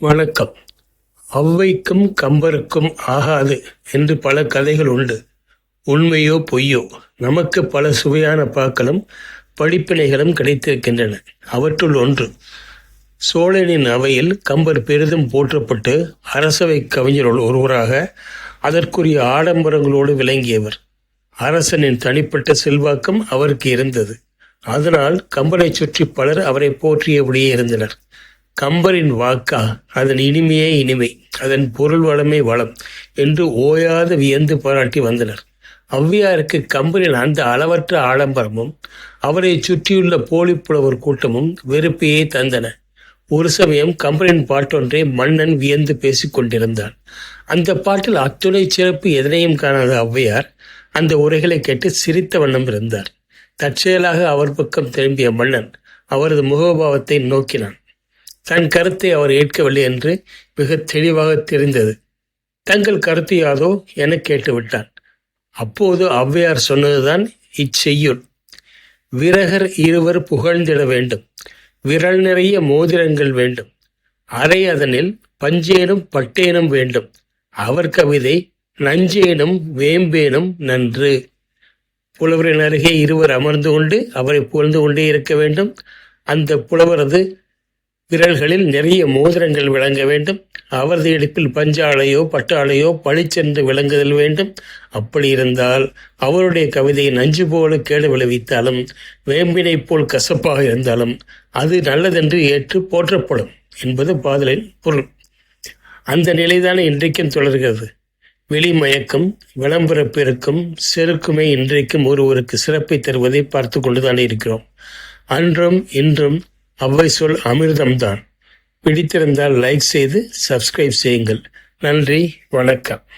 வணக்கம். ஔவைக்கும் கம்பருக்கும் ஆகாது என்று பல கதைகள் உண்டு. உண்மையோ பொய்யோ நமக்கு பல சுவையான பாக்களும் படிப்பினைகளும் கிடைத்திருக்கின்றன. அவற்றுள் ஒன்று சோழனின் அவையில் கம்பர் பெரிதும் போற்றப்பட்டு அரசவை கவிஞருள் ஒருவராக அதற்குரிய ஆடம்பரங்களோடு விளங்கியவர். அரசனின் தனிப்பட்ட செல்வாக்கம் அவருக்கு இருந்தது. அதனால் கம்பரை சுற்றி பலர் அவரை போற்றியபடியே இருந்தனர். கம்பரின் வாக்கா? அதன் இனிமையே இனிமை அதன் பொருள் வளமே வளம் என்று ஓயாது வியந்து பாராட்டி வந்தனர். ஔவையாருக்கு கம்பரின் அந்த அளவற்ற ஆடம்பரமும் அவரை சுற்றியுள்ள போலிப்புலவர் கூட்டமும் வெறுப்பையே தந்தன. ஒரு சமயம் கம்பரின் பாட்டொன்றை மன்னன் வியந்து பேசிக் கொண்டிருந்தான். அந்த பாட்டில் அத்துணை சிறப்பு எதனையும் காணாத ஔவையார் அந்த உரைகளை கேட்டு சிரித்த வண்ணம் இருந்தார். தற்செயலாக அவர் பக்கம் திரும்பிய மன்னன் அவரது முகபாவத்தை நோக்கினான். தன் கருத்தை அவர் ஏற்கவில்லை என்று மிக தெளிவாக தெரிந்தது. தங்கள் கருத்து யாதோ என கேட்டுவிட்டான். அப்போது ஔவையார் சொன்னதுதான் இச்செய்யுள். விரகர் இருவர் புகழ்ந்திட வேண்டும். விரல் நிறைய மோதிரங்கள் வேண்டும். அரை அதனில் பஞ்சேனும் பட்டேனும் வேண்டும். அவர் கவிதை நஞ்சேனும் வேம்பேனும் நன்று. புலவரின் அருகே இருவர் அமர்ந்து கொண்டு அவரை புகழ்ந்து கொண்டே இருக்க வேண்டும். அந்த புலவரது விரல்களில் நிறைய மோதிரங்கள் விளங்க வேண்டும். அவரது இடுப்பில் பஞ்சாலையோ பட்டாலையோ பழிச்சென்று விளங்குதல் வேண்டும். அப்படி இருந்தால் அவருடைய கவிதை நஞ்சு போல கேடு விளைவித்தாலும் வேம்பினை போல் கசப்பாக இருந்தாலும் அது நல்லதென்று ஏற்று போற்றப்படும் என்பது பாதலின் பொருள். அந்த நிலைதான் இன்றைக்கும் தொடர்கிறது. வெளிமயக்கம் விளம்பர பெருக்கும் செருக்குமே இன்றைக்கும் ஒருவருக்கு சிறப்பை தருவதை பார்த்து கொண்டுதான் இருக்கிறோம். அன்றும் இன்றும் அவ்வை சொல் அமிர்தம்தான். பிடித்திருந்தால் லைக் செய்து சப்ஸ்கிரைப் செய்யுங்கள். நன்றி வணக்கம்.